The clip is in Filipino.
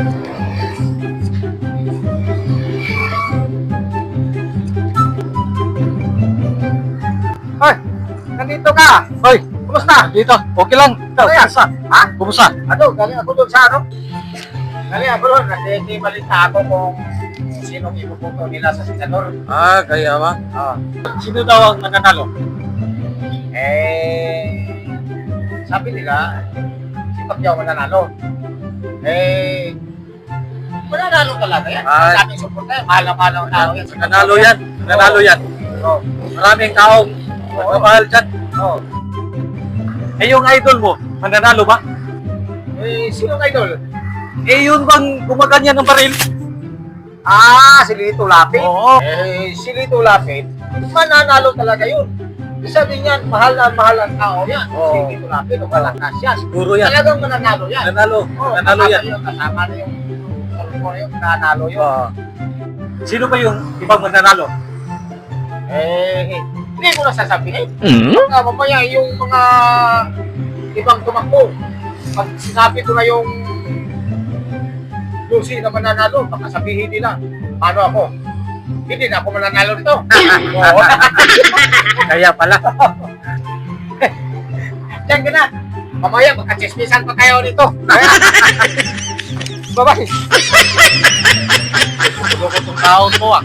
Hoy, nandito ka. Hoy, Kumusta? dito. Okay lang. Ikaw, yan? kumusta? Ha? Kumusta? Ano, galing ako doon sa ano? Galing ako doon, nakikibalita ako kung sino ipuputo nila sa senador. Ah, kaya ba? Ah. Sino daw ang mananalo? Eh, sabi nila, si Pacquiao mananalo. Eh, mananalo talaga yan. Ah. Sa aming yan, mahal na mahal ang tao yan. Nanalo yan. Nanalo yan. Oo. Maraming taong nagmamahal dyan. Oo. Eh, yung idol mo, mananalo ba? Eh, sino ang idol? Eh, yun bang gumaganyan ng baril? Ah, si Lito Lapid. Oo. Eh, si Lito Lapid, mananalo talaga yun. Sabi niyan, mahal na mahal ang tao yan. Oo. Si Lito Lapid, o malakas yan. Siguro yan. Talagang mananalo yan. Nanalo. Oo, Nanalo kasama yan. yun, kasama na yung yung yung nanalo yun. Ah. Sino ba yung ibang mananalo? Eh, hindi ko na sasabihin. Baka mamaya yung mga ibang tumakbo, pag sinabi ko na yung Lucy na mananalo, baka sabihin nila, paano ako? Hindi na ako mananalo nito. Oo. Kaya pala. Diyan ka na. Mamaya, magka-chismisan pa kayo nito. Bye-bye. Gusto taon mo ah.